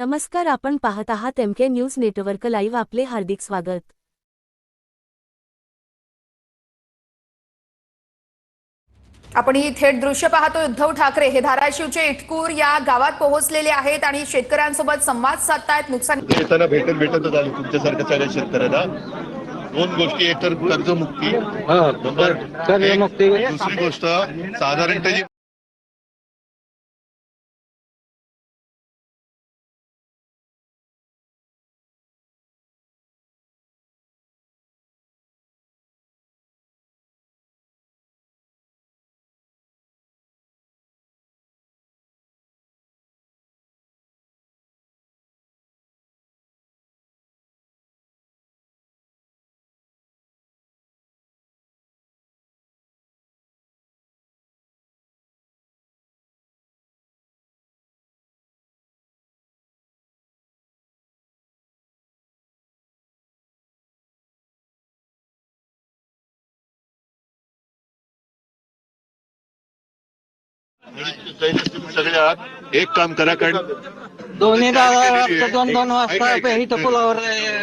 नमस्कार आपण पाहत आहात M K news network live आपले हार्दिक स्वागत. आपण ही थेट दृश्य पाहतो. उद्धव ठाकरे हे धाराशिवचे इटकूर या गावात पोहोचलेले आहेत आणि शेतकऱ्यांसोबत संवाद साधतायत. नुकसान येताना भेटत भेटतच आली तुमच्यासारख्या सगळ्या शेतकऱ्यांना. दोन गोष्टी एक तर कर्जमुक्ती. दुसरी गोष्ट साधारणतः जी सगळे आहात एक काम करा कारण दोन्ही दादा दोन दोन वाजता. इथं पुलावर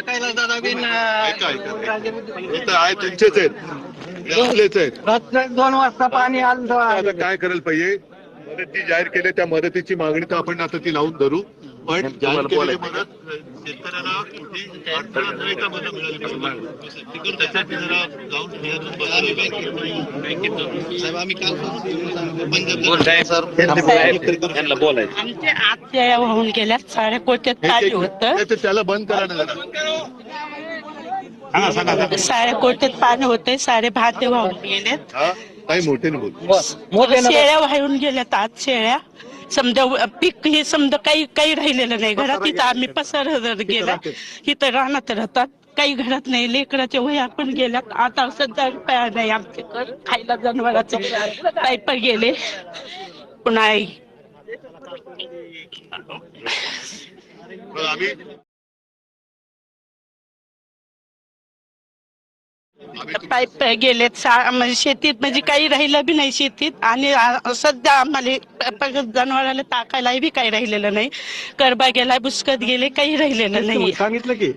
कैलास दादा बिन. हे तर आहे तुमचेच आहेत. आपलेच आहेत. रात्र दोन वाजता पाणी आलं आता काय करायला पाहिजे? मदत जी जाहीर केली त्या मदतीची मागणी तर आपण आता ती लावून धरू. पण जाहीर केलेली मदत शेतकऱ्याला कुठे अडथळा न येता मदत मिळाली पाहिजे? तिकडून त्यासाठी जरा जाऊन बघायला बँकेत साहेब आम्ही काल आमच्या आत्या वाहून गेल्या साड्या कोट्यात पाणी होतं. त्याला बंद करा. साड्या कोट्यात पाणी होते. साडे भाते वाहून गेलेत. हा? काही मोठे शेळ्या वाहून गेल्यात आज शेळ्या. समजा पीक हे समजा काही काही राहिलेलं नाही. घरात इथं आम्ही पसार गेला इथं रानात राहतात. काही घरात नाही लेकराच्या वया पण गेल्यात. आता सध्या रुपया नाही आमच्याकडे खायला जनावराचे पाईप गेले. पुन्हा पाईप गेलेत म्हणजे शेतीत म्हणजे काही राहिलं बी नाही शेतीत. आणि सध्या आम्हाला प- प- जनावराला टाकायला बी काही राहिलेलं नाही. करबा गेलाय बुसकत गेले काही राहिलेलं नाही सांगितलं की?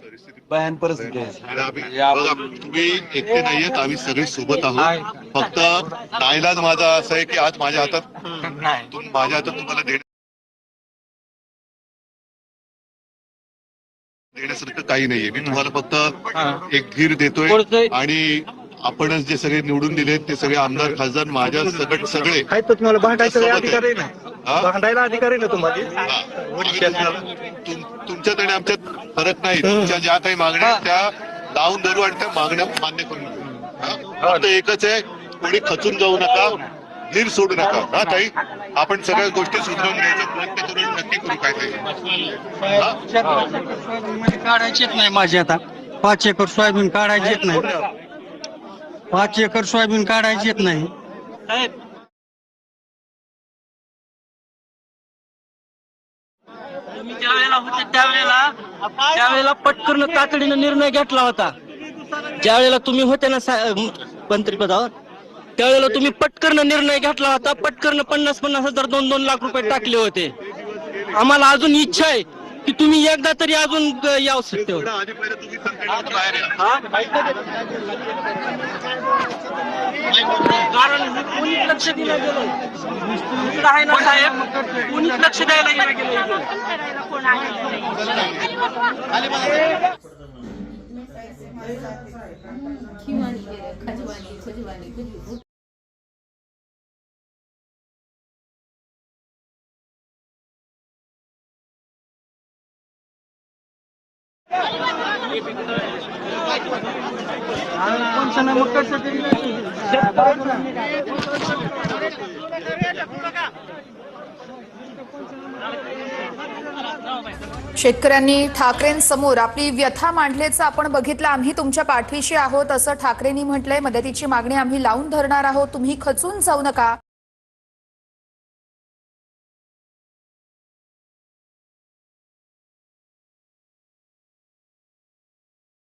परिस्थिती तुम्ही एकटे नाहीयेत आम्ही सगळे सोबत आहोत. फक्त नाईलाज माझा असं आहे की आज माझ्या हातात माझ्या हातात तुम्हाला देण्यासारखं काही नाहीये. मी तुम्हाला फक्त एक धीर देतोय आणि आपणच जे सगळे निवडून दिलेत ते सगळे आमदार खासदार माझ्या सकट सगळे तुम्हाला भांडायचा सोबत आहे. अधिकार आहे ना? भांडायला अधिकार आहे ना तुम्हाला? हा. तुमच्यात आणि आमच्यात फरक नाही. तुमच्या ज्या काही मागण्या त्या लावून धरू आणि त्या मागण्या मान्य करून. हा? फक्त एकच आहे कोणी खचून जाऊ नका धीर सोडू नका. हा ताई आपण सगळ्या गोष्टी सुधारून घ्यायचा प्रयत्न करू. हा? काढायची येत नाही माझी आता. पाच एकर सोयाबीन काढायची येत नाही. पाच एकर सोयाबीन काढायची येत नाही. तुम्ही ज्यावेळेला होते त्यावेळेला त्यावेळेला पटकन तातडीनं निर्णय घेतला होता. ज्यावेळेला तुम्ही होते ना मंत्रिपदावर त्यावेळेला तुम्ही पटकन निर्णय घेतला होता. पटकन पन्नास पन्नास हजार दोन दोन लाख रुपये टाकले होते. आम्हाला अजून इच्छा आहे की तुम्ही एकदा तरी अजून यावं सत्तेवर थोडं आधी पहिलं तुम्ही संकटातून बाहेर या. कारण कोणीच लक्ष दिलं गेलं इकडं आहे ना साहेब कोणीच लक्ष द्यायला गेलं गेलं शेतकऱ्यांनी ठाकरेंसमोर आपली व्यथा मांडल्याचं आपण बघितलं. आम्ही तुमच्या पाठीशी आहोत असं ठाकरेंनी म्हटलंय. मदतीची मागणी आम्ही लावून धरणार आहोत. तुम्ही खचून जाऊ नका.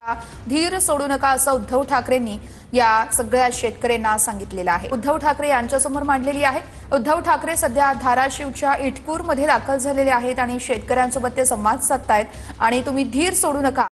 धीर सोडू नका असं उद्धव ठाकरेंनी या सगळ्या शेतकऱ्यांना सांगितलेलं आहे. उद्धव ठाकरे यांच्यासमोर मांडलेली आहे. उद्धव ठाकरे सध्या धाराशिवच्या इटकूरमध्ये दाखल झालेले आहेत आणि शेतकऱ्यांसोबत ते संवाद साधतायत. आणि तुम्ही धीर सोडू नका.